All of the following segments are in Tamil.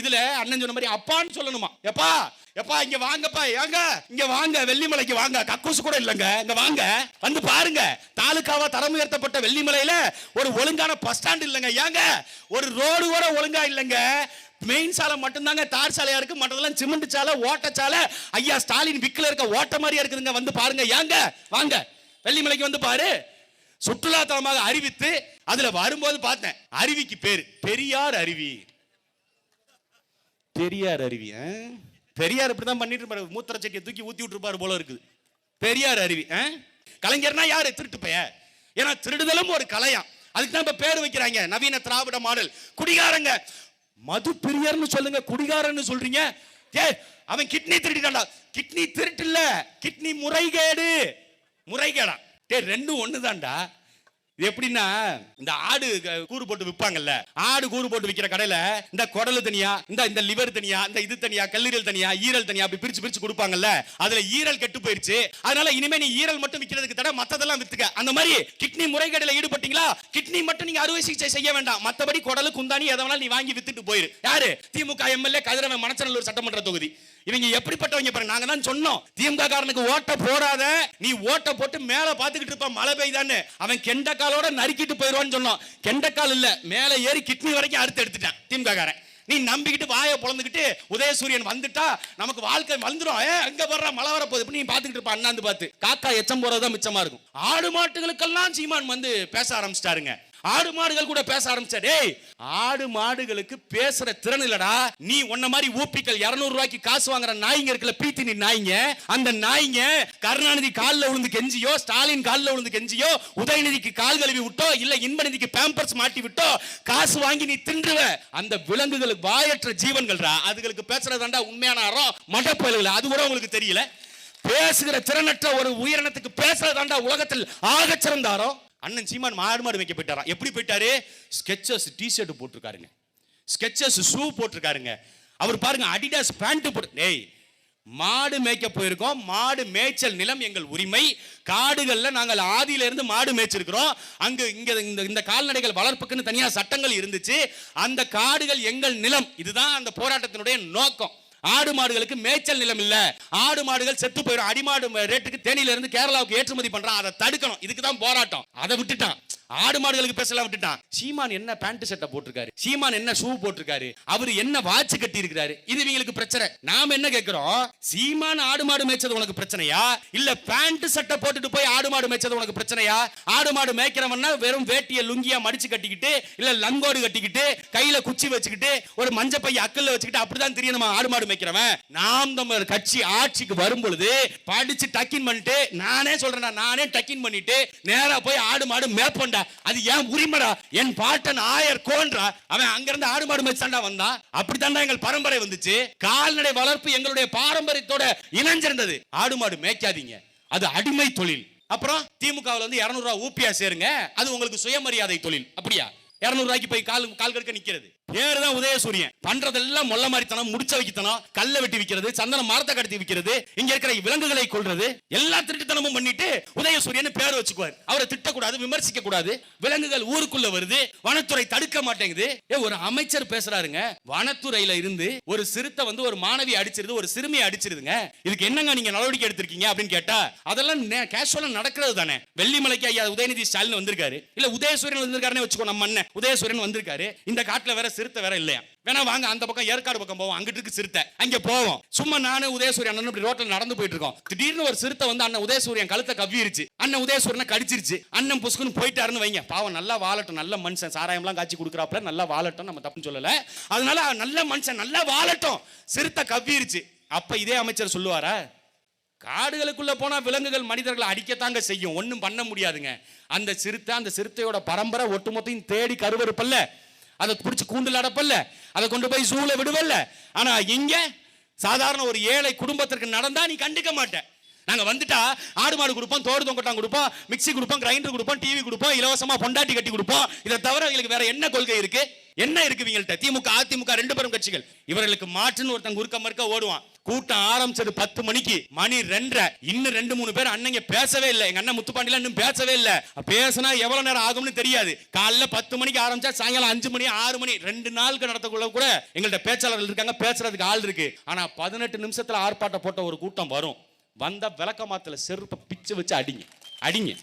இதுல அண்ணன் சொன்ன மாதிரி அப்பான்னு சொல்லணுமா? எப்பா எப்பா இங்க வாங்கப்பா ஏங்க இங்க வாங்க வெள்ளிமலைக்கு வாங்க. கக்கூசு கூட இல்லைங்க. இங்க வாங்க. வந்து பாருங்க. தாலுக்காவா தரம் உயர்த்தப்பட்ட வெள்ளிமலையில ஒரு ஒழுங்கான பஸ் ஸ்டாண்ட் இல்லைங்க. ஏங்க ஒரு ரோடு கூட ஒழுங்கா இல்லைங்க. மெயின் சாலை மட்டும்தாங்க தார் சாலையா இருக்கு. மற்றதெல்லாம் சிமெண்ட் சாலை ஓட்ட சாலை. ஐயா ஸ்டாலின் விக்கில இருக்க ஓட்ட மாதிரியா இருக்குதுங்க. வந்து பாருங்க. ஏங்க வாங்க. வெள்ளிமலைக்கு வந்து பாரு. சுற்றுலாத்தலமாக அறிவித்து அதுல வரும்போது பார்த்தேன். அருவிக்கு பேரு. பெரியார் அருவி. பெரியார் அருவி ஆ? பெரியார் இப்படிதான் பண்ணிட்டு இருப்பாரு மூத்திர சட்டியை தூக்கி ஊத்தி விட்டுருப்பாரு போல இருக்குது. பெரியார் அருவி ஆ? கலைஞர்னா யாரு? திருட்டு பெய. ஏன்னா திருடுதலும் ஒரு கலையாம். அதுக்கு தான் இப்ப பேர் வைக்கிறாங்க. நவீன திராவிட மாடல். குடிகாரங்க மது பிரியர்னு சொல்லுங்க. குடிகாரன்னு சொல்றீங்க. ஏ அவன் கிட்னி திருடிட்டான்டா. கிட்னி திருட்டு இல்ல கிட்னி முறைகேடு. முறைகேடா. டே ரெண்டும் ஒண்ணுதான்டா. இது எப்படின்னா இந்த ஆடு கூறு போட்டு விற்பாங்கல்ல ஆடு கூறு போட்டு விற்கிற கடையில இந்த குடலு தனியா இந்த இந்த லிவர் தனியா இந்த இது தனியா கல்லீரல் தனியா ஈரல் தனியா அப்படி பிரிச்சு பிரிச்சு கொடுப்பாங்கல்ல அதுல ஈரல் கெட்டு போயிருச்சு. அதனால இனிமே நீ ஈரல் மட்டும் விற்கிறதுக்கு தடை மத்ததெல்லாம் வித்துக்க. அந்த மாதிரி கிட்னி முறைகேடுல ஈடுபட்டீங்களா? கிட்னி மட்டும் நீங்க அறுவை சிகிச்சை செய்ய வேண்டாம். மத்தபடி குடலு குந்தாணி எதை வேணாலும் நீ வாங்கி வித்துட்டு போயிரு. யாரு? திமுக எம்எல்ஏ கதிரவன் மனச்சநல்லூர் சட்டமன்ற தொகுதி. இவங்க எப்படிப்பட்டவங்க பாருங்க நாங்க தான் சொன்னோம். திமுக காரனுக்கு ஓட்ட போடாத நீ ஓட்ட போட்டு மேல பாத்துக்கிட்டு இருப்ப மழை பெய்தான்னு. அவன் கெண்டக்காலோட நறுக்கிட்டு போயிருவான்னு சொன்னோம். கெண்டக்கால் இல்ல மேல ஏறி கிட்னி வரைக்கும் அறுத்து எடுத்துட்டான் திமுக காரன் நீ நம்பிக்கிட்டு வாயை பொழந்துக்கிட்டு உதயசூரியன் வந்துட்டா நமக்கு வாழ்க்கை வந்துடும் ஏ அங்க வர்ற மழை வர போகுது நீ பாத்துக்கிட்டு இருப்ப அண்ணாந்து பார்த்து. காக்கா எச்சம் போறதுதான் மிச்சமா இருக்கும். ஆடு மாட்டுகளுக்கெல்லாம் சீமான் வந்து பேச ஆரம்பிச்சிட்டாருங்க. ஆடு மாடுகள் கூட பேச ஆரம்பிச்சா டேய் ஆடு மாடுகளுக்கு பேசுற திறன் இல்லடா. நீ உன்ன மாதிரி ஊப்பிக்கல் 200 ரூபாய்க்கு காசு வாங்குற நாய்ங்க இருக்குல்ல பீத்தி நீ நாய்ங்க. அந்த நாய்ங்க கருணாநிதி காலில் விழுந்து கெஞ்சியோ ஸ்டாலின் காலில் விழுந்து கெஞ்சியோ உதயநிதிக்கு கால் கழுவி விட்டோ இல்ல இன்பநிதிக்கு பேம்பர்ஸ் மாட்டி விட்டோ காசு வாங்கி நீ தின்றுவ. அந்த விலங்குகளுக்கு வாயற்ற ஜீவன்கள்டா அதுகளுக்கு பேசுறதாண்டா உண்மையான அறம். மடப்பயல்கள் அது கூட உங்களுக்கு தெரியல. பேசுகிற திறனற்ற ஒரு உயிரினத்துக்கு பேசுறதாண்டா உலகத்தில் ஆகச்சிறந்தாரோ அண்ணன் சீமான் மாடு மாடு வைக்க போயிட்டாராம் எப்படி போயிட்டாரு? ஸ்கெச்சஸ் டிஷர்ட் போட்டிருக்காருங்க. ஸ்கெச்சஸ் ஷூ போட்டிருக்காருங்க. அவர் பாருங்க அடிடாஸ் பேண்ட் போட்டு டேய் மாடு மேய்க்க போயிருக்கோம். மாடு மேய்ச்சல் நிலம் எங்கள் உரிமை. காடுகளில் நாங்கள் ஆதியிலிருந்து மாடு மேய்ச்சிருக்கிறோம். அங்கு இங்கே இந்த இந்த கால்நடைகள் வளர்ப்புக்குன்னு தனியாக சட்டங்கள் இருந்துச்சு. அந்த காடுகள் எங்கள் நிலம். இதுதான் அந்த போராட்டத்தினுடைய நோக்கம். ஆடு மாடுகளுக்கு மேய்ச்சல் நிலம் இல்ல. ஆடு மாடுகள் செத்து போயிடும். அடிமாடு ரேட்டுக்கு தேனியில இருந்து கேரளாவுக்கு ஏற்றுமதி பண்றான். அதை தடுக்கணும். இதுக்கு தான் போராட்டம். அதை விட்டுட்டான். ஆடு மாடுகளுக்கு பேசலாம் விட்டுட்டான். சீமான் என்ன பேண்ட் சட்டை போட்டிருக்காரு? சீமான் என்ன ஷூ போட்டிருக்காரு? அவர் என்ன வாட்ச் கட்டி இருக்கிறாரு இது இவங்களுக்கு பிரச்சனை. நாம என்ன கேட்கிறோம் சீமான் ஆடு மாடு மேய்ச்சது உனக்கு பிரச்சனையா? இல்ல பேண்ட் சட்டை போட்டுட்டு போய் ஆடு மாடு மேய்ச்சது உனக்கு பிரச்சனையா? ஆடு மாடு மேய்க்கிறவன்னா வெறும் வேட்டிய லுங்கியா மடிச்சு கட்டிக்கிட்டு இல்ல லங்கோடு கட்டிக்கிட்டு கையில குச்சி வச்சுக்கிட்டு ஒரு மஞ்ச பைய அக்கல்ல வச்சுக்கிட்டு அப்படிதான் தெரியணுமா ஆடு மாடு மேய்க்கிறவன்? நாம் நம்ம கட்சி ஆட்சிக்கு வரும் பொழுது படிச்சு டக்கின் பண்ணிட்டு நானே சொல்றேன் நானே டக்கின் பண்ணிட்டு நேரா போய் ஆடு மாடு மேப்பண்டா அது ஏன் உரிமைடா? என் பாட்டன் ஆயர் கோன்றா அவன் அங்கிருந்து ஆடு மாடு மேய்ச்சாண்டா வந்தான் அப்படித்தான் எங்கள் பரம்பரை வந்துச்சு. கால்நடை வளர்ப்பு எங்களுடைய பாரம்பரியத்தோட இணைஞ்சிருந்தது. ஆடு மாடு மேய்க்காதீங்க. அது அடிமை தொழில். அப்புறம் திமுகவில் வந்து இருநூறு ரூபா ஊப்பியா சேருங்க. அது உங்களுக்கு சுயமரியாதை தொழில். அப்படியா? 200 ரூபாய்க்கு போய் கால் கால் கடுக்க நிக்கிறது. பேரு தான் உதயசூரியன். பண்றதெல்லாம் மொல்ல மாதிரித்தனம் முடிச்ச வைக்கத்தனம் கல்ல வெட்டி விற்கிறது சந்தன மரத்தை கடத்தி விற்கிறது இங்க இருக்கிற விலங்குகளை கொல்றது எல்லா திருட்டுத்தனமும் பண்ணிட்டு உதயசூரியன் பேர் வச்சுக்குவார். அவரை திட்டக்கூடாது விமர்சிக்க கூடாது விலங்குகள் ஊருக்குள்ள வருது வனத்துறை தடுக்க மாட்டேங்குது. ஏ ஒரு அமைச்சர் பேசுறாருங்க வனத்துறையில இருந்து ஒரு சிறுத்தை வந்து ஒரு மாணவி அடிச்சிருது ஒரு சிறுமியை அடிச்சிருதுங்க. இதுக்கு என்னங்க நீங்க நடவடிக்கை எடுத்திருக்கீங்க அப்படின்னு கேட்டா அதெல்லாம் கேஷுவலா நடக்கிறது தானே. வெள்ளிமலைக்கு ஐயா உதயநிதி ஸ்டாலின் வந்திருக்காரு. இல்ல உதயசூரியன் வந்திருக்காருன்னு வச்சுக்கோ நம்ம அண்ணன் உதயசூரியன் வந்திருக்காரு. இந்த காட்டுல வேற சிறுத்தை வேற இல்லையா? வேணா வாங்க அந்த பக்கம் ஏற்காடு பக்கம் போவோம். அங்கிட்டு இருக்கு சிறுத்தை. அங்க போவோம். சும்மா நானு உதயசூரியன் அண்ணன் இப்படி ரோட்ல நடந்து போயிட்டு இருக்கோம். திடீர்னு ஒரு சிறுத்தை வந்து அண்ணன் உதயசூரியன் கழுத்தை கவ்விருச்சு. அண்ணன் உதயசூரியனை கடிச்சிருச்சு. அண்ணன் புஸ்குன்னு போயிட்டாருன்னு வைங்க. பாவம் நல்லா வாழட்டும் நல்ல மனுஷன். சாராயம்லாம் காய்ச்சி கொடுக்குறாப்புல நல்லா வாழட்டும் நம்ம தப்புன்னு சொல்லல. அதனால நல்ல மனுஷன் நல்லா வாழட்டும். சிறுத்தை கவ்விருச்சு. அப்ப இதே அமைச்சர் சொல்லுவாரா? காடுகளுக்குள்ள போனா விலங்குகள் மனிதர்களை அடிக்கத்தாங்க செய்யும். ஒன்றும் பண்ண முடியாதுங்க. அந்த சிறுத்தை அந்த சிறுத்தையோட பரம்பரை ஒட்டுமொத்தையும் தேடி கருவறுப்பல்ல. அதை பிடிச்சி கூண்டில் அடப்பல்ல. அதை கொண்டு போய் சூழ விடுவல்ல. ஆனா இங்க சாதாரண ஒரு ஏழை குடும்பத்திற்கு நடந்தா நீ கண்டுக்க மாட்டேன் நாங்க வந்துட்டா ஆடு மாடு கொடுப்போம் தோடு தொங்கட்டான் கொடுப்போம் மிக்சி கொடுப்போம் கிரைண்டர் கொடுப்போம் டிவி கொடுப்போம் இலவசமா பொண்டாட்டி கட்டி கொடுப்போம். இதை தவிர இவங்களுக்கு வேற என்ன கொள்கை இருக்கு? என்ன இருக்கு இவங்கள்ட்ட? திமுக அதிமுக ரெண்டு பெரும் கட்சிகள். இவர்களுக்கு மாற்றுன்னு ஒருத்தன் குறுக்க மறுக்க ஓடுவான். கூட்டம் ஆரம்பிச்சது பத்து மணிக்கு. மணி ரெண்டரை. இன்னும் ரெண்டு மூணு பேர் அண்ணங்க பேசவே இல்லை. எங்க அண்ணன் முத்துப்பாண்டில இன்னும் பேசவே இல்லை. பேசினா எவ்வளவு நேரம் ஆகும்னு தெரியாது. காலைல பத்து மணிக்கு ஆரம்பிச்சா சாயங்காலம் அஞ்சு மணி ஆறு மணி ரெண்டு நாளுக்கு நடத்தக்குள்ள கூட எங்கள்கிட்ட பேச்சாளர்கள் இருக்காங்க. பேசுறதுக்கு ஆள் இருக்கு. ஆனா பதினெட்டு நிமிஷத்துல ஆர்ப்பாட்டம் போட்ட ஒரு கூட்டம் வரும். வந்த விளக்க மாத்துல செருப்பை பிச்சு வச்சு அடிங்க. அடிங்க.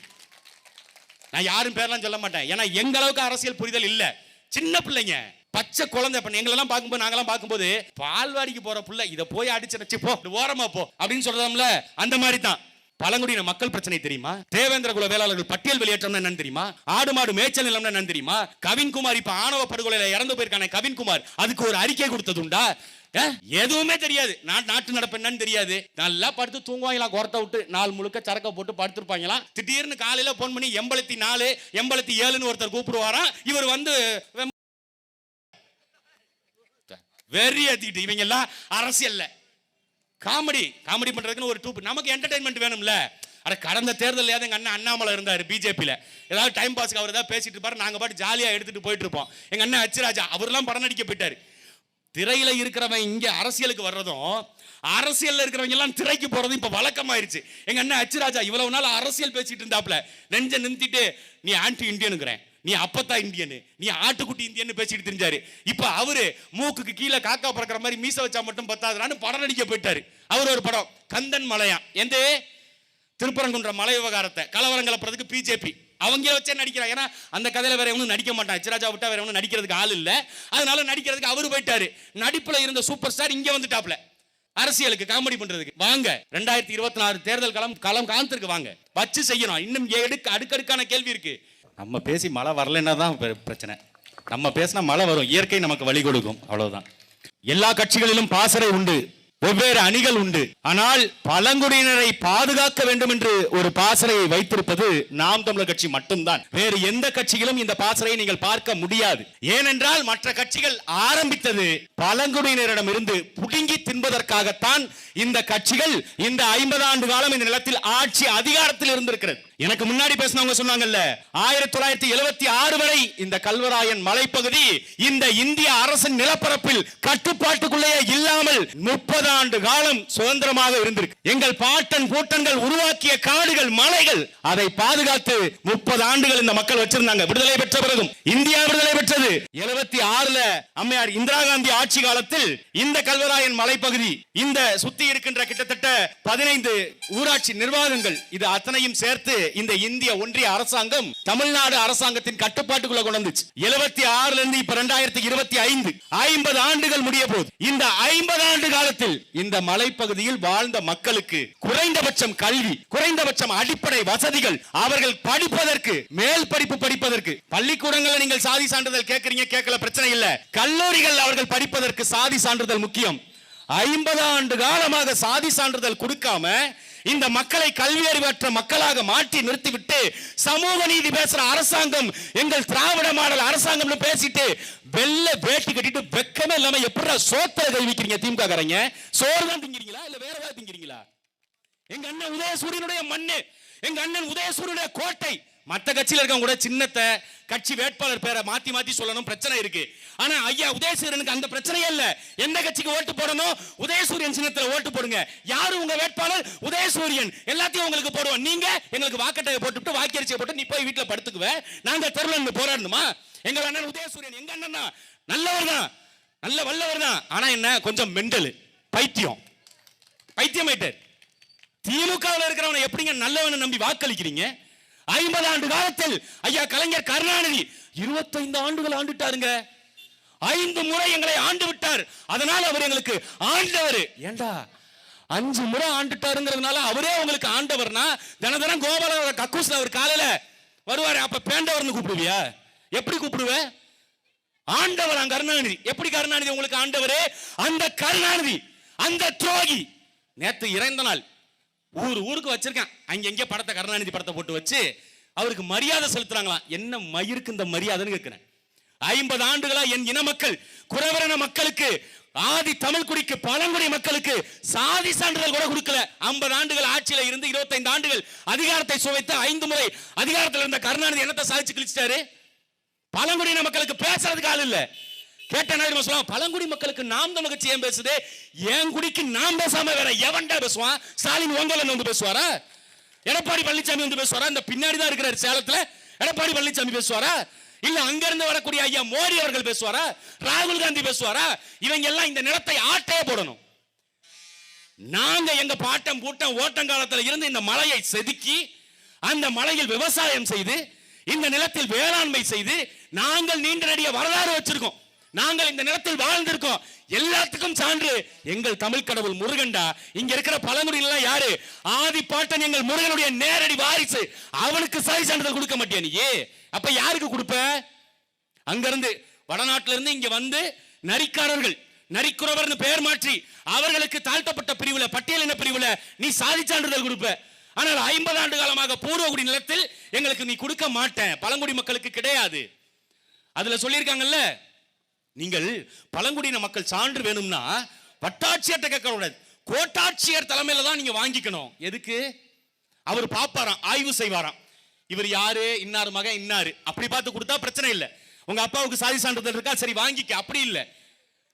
நான் யாரும் பேர்லாம் சொல்ல மாட்டேன். ஏன்னா எங்க அளவுக்கு அரசியல் புரிதல் இல்லை. சின்ன பிள்ளைங்க. பச்சை குழந்தை இப்ப எங்களெல்லாம் பார்க்கும்போது நாங்கெல்லாம் பார்க்கும்போது பால்வாடிக்கு போற புள்ள இதை போய் அடிச்சு போ ஓரமா போ அப்படின்னு சொல்றோம்ல அந்த மாதிரி தான் பழங்குடியின மக்கள் பிரச்சனை தெரியுமா? தேவேந்திர குல வேளாளர்கள் பட்டியல் வெளியேற்றம் என்னன்னு தெரியுமா? ஆடு மாடு மேய்ச்சல் நிலம் என்னன்னு தெரியுமா? கவின்குமார் இப்ப ஆணவ படுகொலையில இறந்து போயிருக்கானே கவின்குமார் அதுக்கு ஒரு அறிக்கை கொடுத்ததுண்டா எதுவுமே தெரியாது. நாட்டு நாட்டு நடப்பு என்னன்னு தெரியாது. நல்லா படுத்து தூங்குவாங்களாம் குரத்தை விட்டு நாள் முழுக்க சரக்க போட்டு படுத்திருப்பாங்களாம். திடீர்னு காலையில போன் பண்ணி எண்பத்தி நாலு எண்பத்தி ஏழுன்னு ஒருத்தர் கூப்பிடுவாராம். இவர் வந்து வெறி ஏத்திட்டு இவங்க எல்லாம் அரசியல்ல. காமெடி. காமெடி பண்றதுக்குன்னு ஒரு டூப். நமக்கு என்டர்டைன்மெண்ட் வேணும்ல. அட கடந்த தேர்தல் எங்க அண்ணன் அண்ணாமலை இருந்தாரு பிஜேபியில. ஏதாவது டைம் பாஸ்க்கு அவர் ஏதாவது பேசிட்டு இருப்பாரு. நாங்க பாட்டு ஜாலியா எடுத்துட்டு போயிட்டு இருப்போம். எங்க அண்ணன் அச்சுராஜா அவர்லாம் படம் நடிக்க போயிட்டாரு. திரையில இருக்கிறவன் இங்க அரசியலுக்கு வர்றதும் அரசியலில் இருக்கிறவங்க எல்லாம் திரைக்கு போறதும் இப்ப வழக்கமாயிருச்சு. எங்க அண்ணன் அச்சுராஜா இவ்வளவு நாள் அரசியல் பேசிட்டு இருந்தாப்ல நெஞ்ச நிறுத்திட்டு நீ ஆன்டி இந்தியனுங்கிறேன் நீ அப்பத்தா இந்தியனு நீ ஆட்டுக்குட்டி இந்தியன்னு பேசிட்டு தெரிஞ்சாரு. இப்ப அவரு மூக்குக்கு கீழே காக்கா பறக்கிற மாதிரி மீச வச்சா மட்டும் பத்தாதுனான்னு படம் நடிக்க போயிட்டாரு. அவர் ஒரு படம் கந்தன் மலையான் எந்த? திருப்பரங்குன்ற மலை விவகாரத்தை. கலவரம் கலப்புறதுக்கு பிஜேபி. அவங்க வச்சே நடிக்கிறாங்க. ஏன்னா அந்த கதையில வேற எவனும் நடிக்க மாட்டான். எச்ராஜா விட்டா வேற எவனும் நடிக்கிறதுக்கு ஆள் இல்லை. அதனால நடிக்கிறதுக்கு அவரு போயிட்டாரு. நடிப்புல இருந்த சூப்பர் ஸ்டார் இங்க வந்துட்டாப்ல அரசியலுக்கு காமெடி பண்றதுக்கு. வாங்க ரெண்டாயிரத்தி இருபத்தி நாலு தேர்தல் களம் களம் காலத்திற்கு வாங்க. வச்சு செய்யணும். இன்னும் எடுக்க அடுக்கடுக்கான கேள்வி இருக்கு. நம்ம பேசி மழை வரலன்னா தான் பிரச்சனை. நம்ம பேசினா மழை வரும். இயற்கை நமக்கு வழி கொடுக்கும். அவ்வளவுதான். எல்லா கட்சிகளிலும் பாசறை உண்டு. வெவ்வேறு அணிகள் உண்டு. ஆனால் பழங்குடியினரை பாதுகாக்க வேண்டும் என்று ஒரு பாசறையை வைத்திருப்பது நாம் தமிழர் கட்சி மட்டும்தான். வேறு எந்த கட்சியிலும் இந்த பாசறையை நீங்கள் பார்க்க முடியாது. ஏனென்றால் மற்ற கட்சிகள் ஆரம்பித்தது பழங்குடியினரிடம் இருந்து புடுங்கி தின்பதற்காகத்தான் இந்த கட்சிகள் இந்த ஐம்பது ஆண்டு காலம் இந்த நிலத்தில் ஆட்சி அதிகாரத்தில் இருந்திருக்கிறது. எனக்கு முன்னாடி பேசினவங்க சொன்னாங்கல்ல ஆயிரத்தி தொள்ளாயிரத்தி எழுபத்தி ஆறு வரை இந்த கல்வராயன் மலைப்பகுதி இந்த இந்திய அரசின் நிலப்பரப்பில் கட்டுப்பாட்டுக்குள்ளேயே இல்லாமல் முப்பது ஆண்டு காலம் சுதந்திரமாக இருந்திருக்கு. எங்கள் பாட்டன் கூட்டங்கள் உருவாக்கிய காடுகள் மலைகள் அதை பாதுகாத்து முப்பது ஆண்டுகள் இந்த மக்கள் வச்சிருந்தாங்க. விடுதலை பெற்ற பிறகும் இந்தியா விடுதலை பெற்றது. எழுபத்தி ஆறுல அம்மையார் இந்திரா காந்தி ஆட்சி காலத்தில் இந்த கல்வராயன் மலைப்பகுதி இந்த சுத்தி இருக்கின்ற கிட்டத்தட்ட பதினைந்து ஊராட்சி நிர்வாகங்கள் இது அத்தனையும் சேர்த்து இந்த இந்திய ஒன்றிய அரசாங்கம் தமிழ்நாடு அரசாங்கத்தின் கட்டுப்பாட்டுக்குள்ள கொண்டு வந்துச்சு. எழுபத்தி ஆறுல இருந்து இப்ப ரெண்டாயிரத்தி இருபத்தி ஐந்து. ஐம்பது ஆண்டுகள் முடிய போது இந்த ஐம்பது ஆண்டு காலத்தில் இந்த மலைப்பகுதியில் வாழ்ந்த மக்களுக்கு குறைந்தபட்சம் கல்வி குறைந்தபட்சம் அடிப்படை வசதிகள் அவர்கள் படிப்பதற்கு மேல் படிப்பு படிப்பதற்கு. பள்ளிக்கூடங்களில் நீங்கள் சாதி சான்றிதழ் கேட்கறீங்க கேட்கல பிரச்சனை இல்ல. கல்லூரிகள் அவர்கள் படிப்பதற்கு சாதி சான்றிதழ் முக்கியம். ஐம்பது ஆண்டு காலமாக சாதி சான்றிதழ் கொடுக்காம இந்த மக்களை கல்வி அறிவற்ற மக்களாக மாற்றி நிறுத்திவிட்டு சமூக நீதி பேசுற அரசாங்கம் எங்கள் திராவிட மாடல் அரசாங்கம்னு பேசிட்டு வெள்ள வேட்டி கட்டிட்டு வெக்கமே இல்லாம எப்படி சோத்திர கல்விக்கிறீங்க திமுக காரங்க சோறு தான் திங்கிறீங்களா? இல்ல வேற ஏதாவது திங்கிறீங்களா? எங்க அண்ணன் உதயசூரியனுடைய மண்ணு எங்க அண்ணன் உதயசூரியனுடைய கோட்டை மற்ற கட்சியில் இருக்கவங்க கூட சின்னத்தை கட்சி வேட்பாளர் பேரை மாத்தி மாத்தி சொல்லணும் பிரச்சனை இருக்கு. ஆனா ஐயா உதயசூரியனுக்கு அந்த பிரச்சனையே இல்ல. எந்த கட்சிக்கு ஓட்டு போடணும் உதயசூரியன் சின்னத்துல ஓட்டு போடுங்க. யாரு உங்க வேட்பாளர்? உதயசூரியன். எல்லாத்தையும் உங்களுக்கு போடுவோம் நீங்க எங்களுக்கு வாக்கட்டையை போட்டுவிட்டு வாக்கரிசியை போட்டு நீ போய் வீட்டுல படுத்துக்குவ. நாங்க தெருல இருந்து போராடணுமா? எங்க அண்ணன் உதயசூரியன் எங்க அண்ணன் தான் நல்லவர் தான். நல்ல வல்லவர் தான். ஆனா என்ன? கொஞ்சம் மெண்டல். பைத்தியம். பைத்தியமாயிட்டார். திமுகவில் இருக்கிறவனை எப்படிங்க நல்லவனை நம்பி வாக்களிக்கிறீங்க? ஐம்பது ஆண்டு காலத்தில். ஐயா கலைஞர் கருணாநிதி இருபத்தைந்து ஆண்டுகள் ஆண்டுட்டாருங்க. ஐந்து முறை எங்களை ஆண்டு விட்டார். அதனால அவர் எங்களுக்கு ஆண்டவர். ஏண்டா? அஞ்சு முறை ஆண்டுட்டாருங்கிறதுனால அவரே உங்களுக்கு ஆண்டவர்னா தின தினம் கோபால கக்கூசில் அவர் காலையில வருவார். அப்ப பேண்டவர்னு கூப்பிடுவியா? எப்படி கூப்பிடுவ? ஆண்டவர் கருணாநிதி. எப்படி கருணாநிதி உங்களுக்கு ஆண்டவரே? அந்த கருணாநிதி அந்த துரோகி. நேற்று இறந்த நாள். ஊர் ஊருக்கு வச்சிருக்கேன். அங்க படத்தை கருணாநிதி படத்தை போட்டு வச்சு அவருக்கு மரியாதை செலுத்துறாங்களாம். என்ன மயிருக்கு இந்த மரியாதைன்னு கேட்கிறேன். ஐம்பது ஆண்டுகளா என் இன மக்கள் குறவரண மக்களுக்கு ஆதி தமிழ் குடிக்கு பழங்குடி மக்களுக்கு சாதி சான்றிதழ் கூட கொடுக்கல. ஐம்பது ஆண்டுகள் ஆட்சியில இருந்து இருபத்தைந்து ஆண்டுகள் அதிகாரத்தை சுவைத்து ஐந்து முறை அதிகாரத்தில் இருந்த கருணாநிதி என்னத்தை சாதிச்சு கிழிச்சிட்டாரு? பழங்குடியின மக்களுக்கு பேசுறதுக்கு ஆள் இல்ல. கேட்ட என்ன சொல்லுவான் பழங்குடி மக்களுக்கு நாம் தமிழ் கட்சி ஏன் பேசுது? என் குடிக்கு நாம் பேசாம வேற எவன்டா பேசுவான்? ஸ்டாலின் ஒங்கல வந்து பேசுவாரா? எடப்பாடி பழனிசாமி வந்து பேசுவாரா? இந்த பின்னாடி தான் இருக்கிறார் சேலத்துல. எடப்பாடி பழனிசாமி பேசுவாரா? இல்ல அங்கிருந்து வரக்கூடிய ஐயா மோடி அவர்கள் பேசுவாரா? ராகுல் காந்தி பேசுவாரா? இவங்க எல்லாம் இந்த நிலத்தை ஆட்டே போடணும். நாங்க எங்க பாட்டம் பூட்டம் ஓட்டங்காலத்தில் இருந்து இந்த மலையை செதுக்கி அந்த மலையில் விவசாயம் செய்து இந்த நிலத்தில் வேளாண்மை செய்து நாங்கள் நீண்ட நெடிய வரலாறு வச்சிருக்கோம். நாங்கள் இந்த நிலத்தில் வாழ்ந்திருக்கோம். எல்லாத்துக்கும் சான்று எங்கள் தமிழ் கடவுள் முருகன்டா. இங்க இருக்கிற பழங்குடியில யாரு? ஆதி பாட்டன் எங்கள் முருகனுடைய நேரடி வாரிசு. அவனுக்கு சாதி சான்றிதழ் கொடுக்க மாட்டியா நீ? அப்ப யாருக்கு கொடுப்ப? அங்கிருந்து வடநாட்டில இருந்து இங்க வந்து நரிக்காரர்கள் நரிக்குறவர்னு பெயர் மாற்றி அவர்களுக்கு தாழ்த்தப்பட்ட பிரிவுல பட்டியலின பிரிவுல நீ சாதி சான்றிதழ் கொடுப்ப. ஆனால் ஐம்பது ஆண்டு காலமாக பூர்வகுடி நிலத்தில் எங்களுக்கு நீ கொடுக்க மாட்டேன் பழங்குடி மக்களுக்கு கிடையாது. அதுல சொல்லியிருக்காங்கல்ல நீங்கள் பழங்குடியின மக்கள் சான்று வேணும்னா வட்டாட்சியர்கிட்ட கேட்க கூடாது. கோட்டாட்சியர் தலைமையில தான் நீங்க வாங்கிக்கணும். எதுக்கு? அவர் பாப்பாராம் ஆய்வு செய்வாராம். இவர் யாரு? இன்னார் மகன்? இன்னாரு. அப்படி பார்த்து கொடுத்தா பிரச்சனை இல்லை. உங்க அப்பாவுக்கு சாதி சான்றிதழ் இருக்கா? சரி வாங்கிக்க. அப்படி இல்லை.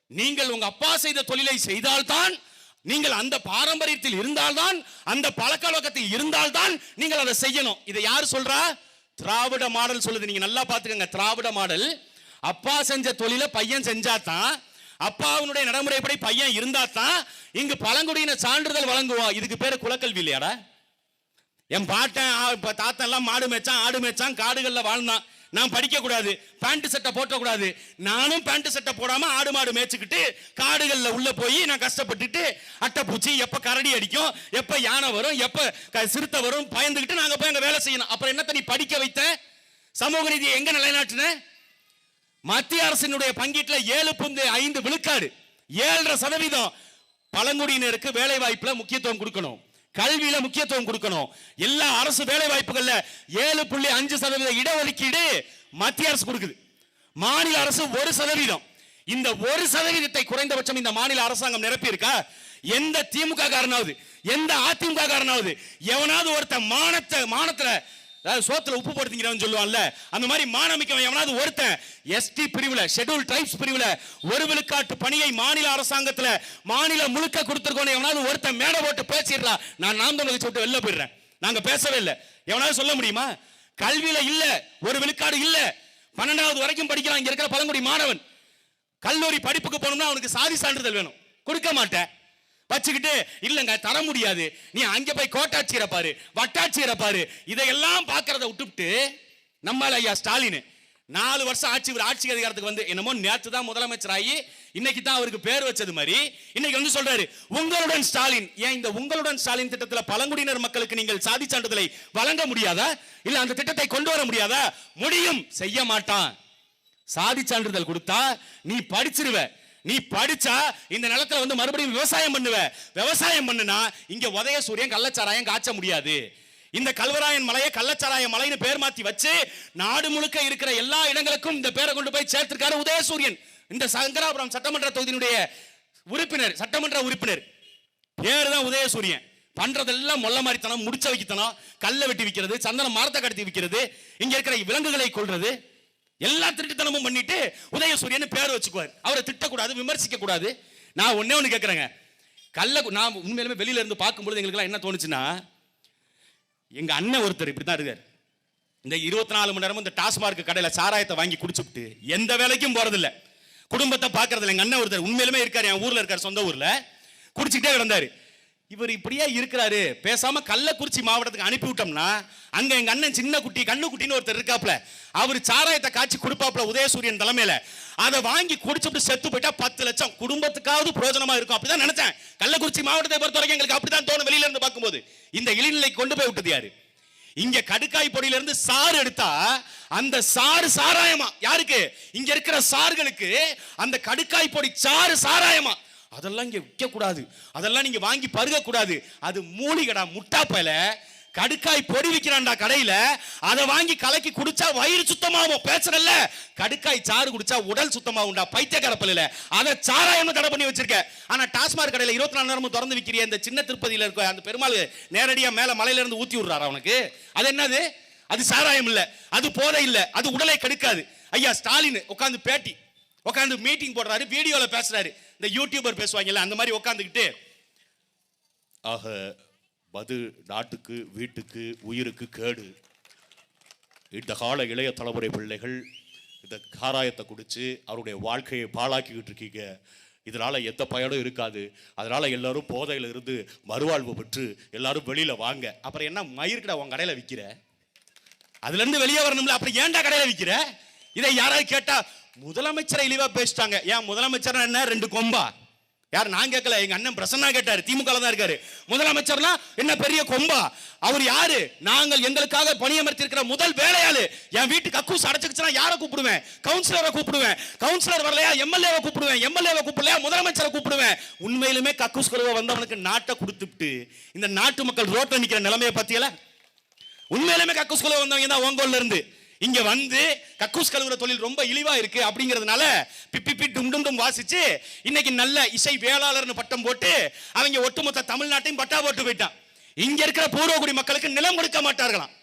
நீங்கள் உங்க அப்பா செய்த தொழிலை செய்தால்தான் நீங்கள் அந்த பாரம்பரியத்தில் இருந்தால்தான் அந்த பழக்க வழக்கத்தில் இருந்தால்தான் நீங்கள் அதை செய்யணும். இதை யார் சொல்றா? திராவிட மாடல் சொல்லுது. நீங்க நல்லா பாத்துக்கங்க திராவிட மாடல் அப்பா செஞ்ச தொழிலை பையன் செஞ்சாதான் அப்பாவுடைய நடைமுறைப்படி பையன் இருந்தா தான் இங்கு பழங்குடியின சான்றிதழ் வழங்குவோம் இதுக்கு பேர் குலக்கல்வி இல்லையாடா? என் பாட்டன் இப்ப தாத்தன் எல்லாம் மாடு மேய்ச்சான் ஆடு மேய்ச்சான் காடுகளில் வாழ்ந்தான். நான் படிக்க கூடாது பேண்ட் சட்டை போட்டக்கூடாது. நானும் பேண்ட் சட்டை போடாம ஆடு மாடு மேய்ச்சிக்கிட்டு காடுகளில் உள்ள போய் நான் கஷ்டப்பட்டுட்டு அட்டைப்பூச்சி எப்ப கரடி அடிக்கும் எப்ப யானை வரும் எப்ப க- சிறுத்தை வரும் பயந்துக்கிட்டு நாங்க போய் அங்க வேலை செய்யணும். அப்புறம் என்னத்த நீ படிக்க வைத்த? சமூக நீதியை எங்க நிலைநாட்டின? மத்திய அரசினுடைய பங்கீட்டுல ஏழு புந்து ஐந்து விழுக்காடு ஏழரை சதவீதம் பழங்குடியினருக்கு வேலை வாய்ப்புல முக்கியத்துவம் கொடுக்கணும். கல்வியில முக்கியத்துவம் கொடுக்கணும். எல்லா அரசு வேலை வாய்ப்புகள்ல ஏழு புள்ளி அஞ்சு சதவீத இடஒதுக்கீடு மத்திய அரசு கொடுக்குது. மாநில அரசு ஒரு சதவீதம். இந்த ஒரு சதவீதத்தை குறைந்தபட்சம் இந்த மாநில அரசாங்கம் நிரப்பி இருக்கா எந்த திமுக காரனாவது எந்த அதிமுக காரனாவது எவனாவது ஒருத்தன் மானத்தை மானத்துல அதாவது சோத்துல உப்பு போடுறீங்கிறவன் சொல்லுவான்ல அந்த மாதிரி மானமிக்கவன் எவனாவது ஒருத்தன் எஸ்டி பிரிவுல ஷெட்யூல் ட்ரைப்ஸ் பிரிவுல ஒரு விழுக்காட்டு பணியை மாநில அரசாங்கத்துல மாநிலம் முழுக்க கொடுத்துருக்கோம் எவனாவது ஒருத்தன் மேடை போட்டு பேசிடலாம் நான் நாம் தமிழ் சொல்லிட்டு வெளில போயிடுறேன். நாங்க பேசவே இல்லை. எவனாவது சொல்ல முடியுமா? கல்வியில இல்ல ஒரு விழுக்காடு இல்ல. பன்னெண்டாவது வரைக்கும் படிக்கிறான் இங்க இருக்கிற பழங்குடி மாணவன். கல்லூரி படிப்புக்கு போகணும்னா அவனுக்கு சாதி சான்றிதழ் வேணும். கொடுக்க மாட்டேன். வச்சுக்கிட்டு இல்லங்க தர முடியாது. நீ அங்க போய் கோட்டாட்சியரை பாரு வட்டாட்சியரை பாரு. இதையெல்லாம் பார்க்கறத விட்டுவிட்டு நம்மால ஐயா ஸ்டாலின் நாலு வருஷம் ஆட்சி இவர் ஆட்சி அதிகாரத்துக்கு வந்து என்னமோ நேற்று தான் முதலமைச்சர் ஆகி இன்னைக்கு தான் அவருக்கு பேர் வச்சது மாதிரி இன்னைக்கு வந்து சொல்றாரு உங்களுடன் ஸ்டாலின் ஏன் இந்த உங்களுடன் ஸ்டாலின் திட்டத்துல பழங்குடியினர் மக்களுக்கு நீங்கள் சாதி சான்றிதழை வழங்க முடியாதா? இல்ல அந்த திட்டத்தை கொண்டு வர முடியாதா? முடியும் செய்ய மாட்டான். சாதி சான்றிதழ் கொடுத்தா நீ படிச்சிருவ. நீ படிச்சா இந்த நிலத்துல வந்து மறுபடியும் விவசாயம் பண்ணுவ. விவசாயம் பண்ணுனா இங்க உதய சூரியன் கள்ளச்சாராயம் காய்ச்ச முடியாது. இந்த கல்வராயன் மலையை கள்ளச்சாராய மலைன்னு பேர் மாத்தி வச்சு நாடு முழுக்க இருக்கிற எல்லா இடங்களுக்கும் இந்த பேரை கொண்டு போய் சேர்த்திருக்காரு உதயசூரியன் இந்த சங்கராபுரம் சட்டமன்ற தொகுதியினுடைய உறுப்பினர் சட்டமன்ற உறுப்பினர். பேரு தான் உதயசூரியன் பண்றதெல்லாம் மொல்ல மாதிரித்தனம் முடிச்ச வைக்கத்தனம் கல்லை வெட்டி விற்கிறது சந்தன மரத்தை கடத்தி விற்கிறது இங்க இருக்கிற விலங்குகளை கொள்றது எல்லா திருட்டுத்தனமும் பண்ணிட்டு உதயசூரியன் பேர் வச்சுக்குவார். அவரை திட்டக்கூடாது விமர்சிக்க கூடாது நான் ஒண்ணே ஒன்று கேட்குறேங்க கள்ள நான் உண்மையிலுமே வெளியில இருந்து பார்க்கும்பொழுது எங்களுக்கு என்ன தோணுச்சுன்னா எங்க அண்ணன் ஒருத்தர் இப்படி தான் இருக்கார். இந்த இருபத்தி நாலு மணி நேரமும் இந்த டாஸ்மார்க் கடையில் சாராயத்தை வாங்கி குடிச்சுட்டு எந்த வேலைக்கும் போறதில்ல. குடும்பத்தை பார்க்கறதில்ல. எங்க அண்ணன் ஒருத்தர் உண்மையிலுமே இருக்கார். என் ஊர்ல இருக்கார் சொந்த ஊர்ல. குடிச்சிட்டே கிடந்தாரு. இவர் இப்படியே இருக்கிறாரு. பேசாம கள்ளக்குறிச்சி மாவட்டத்துக்கு அனுப்பி விட்டோம்னா அங்க எங்க அண்ணன் சின்ன குட்டி கண்ணு குட்டின்னு ஒருத்தர் இருக்காப்ல அவர் சாராயத்தை காய்ச்சி கொடுப்பாப்ல உதயசூரியன் தலைமையில. அதை வாங்கி குடிச்சுட்டு செத்து போயிட்டா பத்து லட்சம் குடும்பத்துக்காவது பிரயோஜனமா இருக்கும். அப்படிதான் நினைச்சேன். கள்ளக்குறிச்சி மாவட்டத்தை பொறுத்த வரைக்கும் எங்களுக்கு அப்படிதான் தோணும் வெளியில இருந்து பார்க்கும்போது. இந்த இளநிலை கொண்டு போய் விட்டது யாரு? இங்க கடுக்காய் பொடியில இருந்து சாறு எடுத்தா அந்த சாறு சாராயமா? யாருக்கு? இங்க இருக்கிற சார்களுக்கு அந்த கடுக்காய் பொடி சாறு சாராயமா? அதெல்லாம் இங்கே விற்கக்கூடாது. அதெல்லாம் நீங்கள் வாங்கி பருகக்கூடாது. அது மூலிகடா முட்டா கடுக்காய் பொடி விற்கிறான்டா கடையில். அதை வாங்கி கலக்கி குடிச்சா வயிறு சுத்தமாகும். பேசுறல்ல. கடுக்காய் சாறு குடிச்சா உடல் சுத்தமாகும்டா. பைத்தியக்கார பல்லுல. அதை சாராயம்னு கடை பண்ணி வச்சிருக்க? ஆனால் டாஸ்மாக் கடையில் இருபத்தி நாலு நேரமும் திறந்து விற்கிறிய இந்த சின்ன திருப்பதியில் இருக்க அந்த பெருமாள் நேரடியாக மேலே மலையில இருந்து விடுறாரு அவனுக்கு? அது என்னது? அது சாராயம் இல்லை. அது போதை இல்லை. அது உடலை கெடுக்காது. ஐயா ஸ்டாலின் உட்காந்து பேட்டி. உட்காந்து மீட்டிங் போடுறாரு வீடியோவில் பேசுறாரு. இந்த யூடியூபர் பேசுவாங்கல்ல அந்த மாதிரி உட்காந்துக்கிட்டு ஆக மது நாட்டுக்கு வீட்டுக்கு உயிருக்கு கேடு. இந்த கால இளைய தலைமுறை பிள்ளைகள் இந்த காராயத்தை குடித்து அவருடைய வாழ்க்கையை பாழாக்கிக்கிட்டு இருக்கீங்க. இதனால் எந்த பயனும் இருக்காது. அதனால் எல்லோரும் போதையில் இருந்து மறுவாழ்வு பெற்று எல்லாரும் வெளியில் வாங்க. அப்புறம் என்ன மயிருக்கடா உன் கடையில் விற்கிற அதுலேருந்து வெளியே வரணும்ல அப்புறம் ஏன்டா கடையில் விற்கிற இதை யாராவது கேட்டா முதலமைச்சரை இழிவா பேசிட்டாங்க. ஏன் முதலமைச்சர் என்ன? ரெண்டு கொம்பா? யார்? நான் கேட்கல. எங்க அண்ணன் பிரசன்னா கேட்டாரு. திமுக தான் இருக்காரு. முதலமைச்சர்னா என்ன பெரிய கொம்பா? அவர் யாரு? நாங்கள் எங்களுக்காக பணியமர்த்திருக்கிற முதல் வேலையாளு. என் வீட்டு கக்கூஸ் அடைச்சுச்சுன்னா யாரை கூப்பிடுவேன்? கவுன்சிலரை கூப்பிடுவேன். கவுன்சிலர் வரலையா? எம்எல்ஏவை கூப்பிடுவேன். எம்எல்ஏவை கூப்பிடலையா? முதலமைச்சரை கூப்பிடுவேன். உண்மையிலுமே கக்கூஸ் குழுவை வந்தவனுக்கு நாட்டை கொடுத்துட்டு இந்த நாட்டு மக்கள் ரோட்டில் நிற்கிற நிலைமையை பத்தியல? உண்மையிலுமே கக்கூஸ் குழுவை வந்தவங்க தான் ஓங்கோல்ல இருந்து. இங்க வந்து கக்கூஸ் கழுவுற தொழில் ரொம்ப இழிவா இருக்கு அப்படிங்கிறதுனால பிப்பி பி டும் டும் டும் வாசிச்சு இன்னைக்கு நல்ல இசை வேளாளர்னு பட்டம் போட்டு அவங்க ஒட்டுமொத்த தமிழ்நாட்டையும் பட்டா போட்டு போயிட்டான். இங்க இருக்கிற பூர்வகுடி மக்களுக்கு நிலம் கொடுக்க மாட்டார்களாம்.